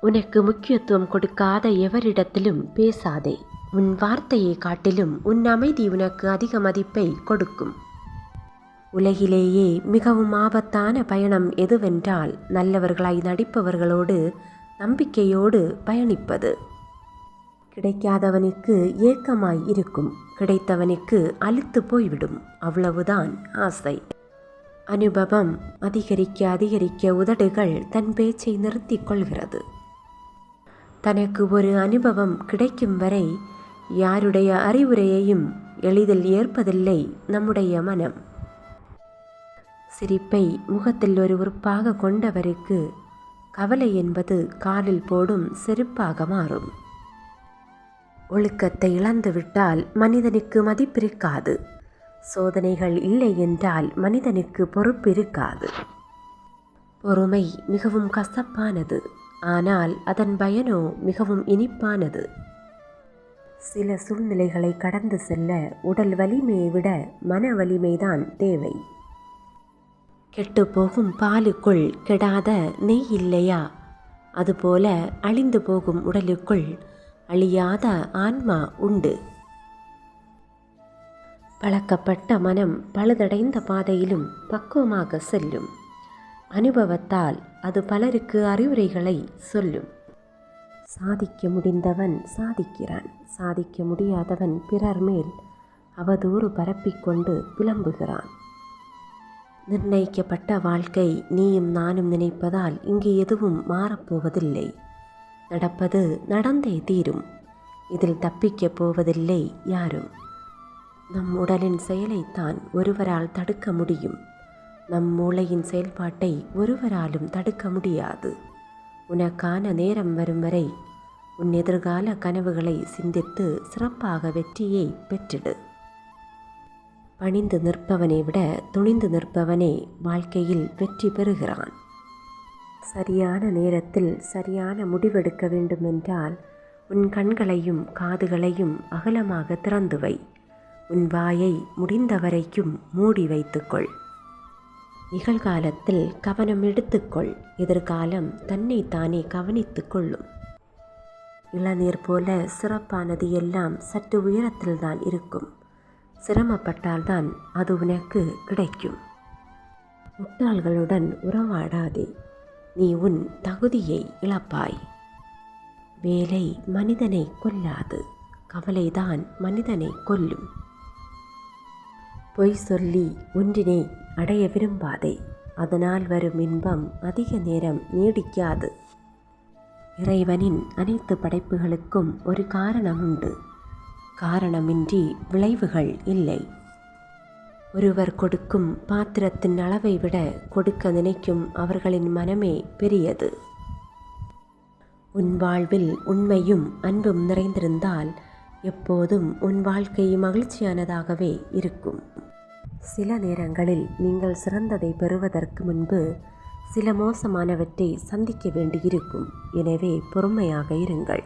உனக்கு முக்கியத்துவம் கொடுக்காத எவரிடத்திலும் பேசாதே. உன் வார்த்தையை காட்டிலும் உன் அமைதி உனக்கு அதிக மதிப்பை கொடுக்கும். உலகிலேயே மிகவும் ஆபத்தான பயணம் எதுவென்றால் நல்லவர்களாய் நடிப்பவர்களோடு நம்பிக்கையோடு பயணிப்பது. கிடைக்காதவனுக்கு ஏக்கமாய் இருக்கும். கிடைத்தவனுக்கு அழுத்து போய்விடும். அவ்வளவுதான் ஆசை. அனுபவம் அதிகரிக்க அதிகரிக்க உதடுகள் தன் பேச்சை நிறுத்திக் கொள்கிறது. தனக்கு ஒரு அனுபவம் கிடைக்கும் வரை யாருடைய அறிவுரையையும் எளிதில் ஏற்பதில்லை நம்முடைய மனம். சிரிப்பை முகத்தில் ஒரு உறுப்பாக கொண்டவருக்கு கவலை என்பது காலில் போடும் செருப்பாக மாறும். ஒழுக்கத்தை இழந்துவிட்டால் மனிதனுக்கு மதிப்பிருக்காது. சோதனைகள் இல்லை என்றால் மனிதனுக்கு பொறுப்பிருக்காது. பொறுமை மிகவும் கசப்பானது. ஆனால் அதன் பயனோ மிகவும் இனிப்பானது. சில சூழ்நிலைகளை கடந்து செல்ல உடல் வலிமையை விட மன வலிமைதான் தேவை. கெட்டுப்போகும் பாலுக்குள் கெடாத நெய் இல்லையா? அதுபோல அழிந்து போகும் உடலுக்குள் அழியாத ஆன்மா உண்டு. பழக்கப்பட்ட மனம் பழுதடைந்த பாதையிலும் பக்குவமாக செல்லும். அனுபவத்தால் அது பலருக்கு அறிவுரைகளை சொல்லும். சாதிக்க முடிந்தவன் சாதிக்கிறான். சாதிக்க முடியாதவன் பிறர் மேல் அவதூறு பரப்பிக்கொண்டு புலம்புகிறான் நிர்ணயிக்கப்பட்ட வாழ்க்கை நீயும் நானும் நினைப்பதால் இங்கு எதுவும் மாறப்போவதில்லை. நடப்பது நடந்தே தீரும். இதில் தப்பிக்கப் போவதில்லை யாரும். நம் உடலின் செயலைத்தான் ஒருவரால் தடுக்க முடியும். நம் மூளையின் செயல்பாட்டை ஒருவராலும் தடுக்க முடியாது. உனக்கான நேரம் வரும் வரை உன் எதிர்கால கனவுகளை சிந்தித்து சிறப்பாக வெற்றியை பெற்றிடு. பணிந்து நிற்பவனை விட துணிந்து நிற்பவனே வாழ்க்கையில் வெற்றி பெறுகிறான். சரியான நேரத்தில் சரியான முடிவெடுக்க வேண்டுமென்றால் உன் கண்களையும் காதுகளையும் அகலமாக திறந்து வை. உன் வாயை முடிந்த வரைக்கும் மூடி வைத்துக்கொள். நிகழ்காலத்தில் கவனம் எடுத்துக்கொள். எதிர்காலம் தன்னைத்தானே கவனித்துக் கொள்ளும். இளநீர் போல சிறப்பானது எல்லாம் சற்று உயரத்தில்தான் இருக்கும். சிரமப்பட்டால்தான் அது உனக்கு கிடைக்கும். முட்டாள்களுடன் உறவாடாதே. நீ உன் தகுதியை இழப்பாய். வேலை மனிதனை கொல்லாது. கவலைதான் மனிதனை கொல்லும். பொய் சொல்லி ஒன்றினை அடைய விரும்பாதே. அதனால் வரும் இன்பம் அதிக நேரம் நீடிக்காது. இறைவனின் அனைத்து படைப்புகளுக்கும் ஒரு காரணம் உண்டு காரணமின்றி விளைவுகள் இல்லை. ஒருவர் கொடுக்கும் பாத்திரத்தின் அளவை விட கொடுக்க நினைக்கும் அவர்களின் மனமே பெரியது. உன் வாழ்வில் உண்மையும் அன்பும் நிறைந்திருந்தால் எப்போதும் உன் வாழ்க்கை மகிழ்ச்சியானதாகவே இருக்கும். சில நேரங்களில் நீங்கள் சிறந்ததை பெறுவதற்கு முன்பு சில மோசமானவற்றை சந்திக்க வேண்டியிருக்கும். எனவே பொறுமையாக இருங்கள்.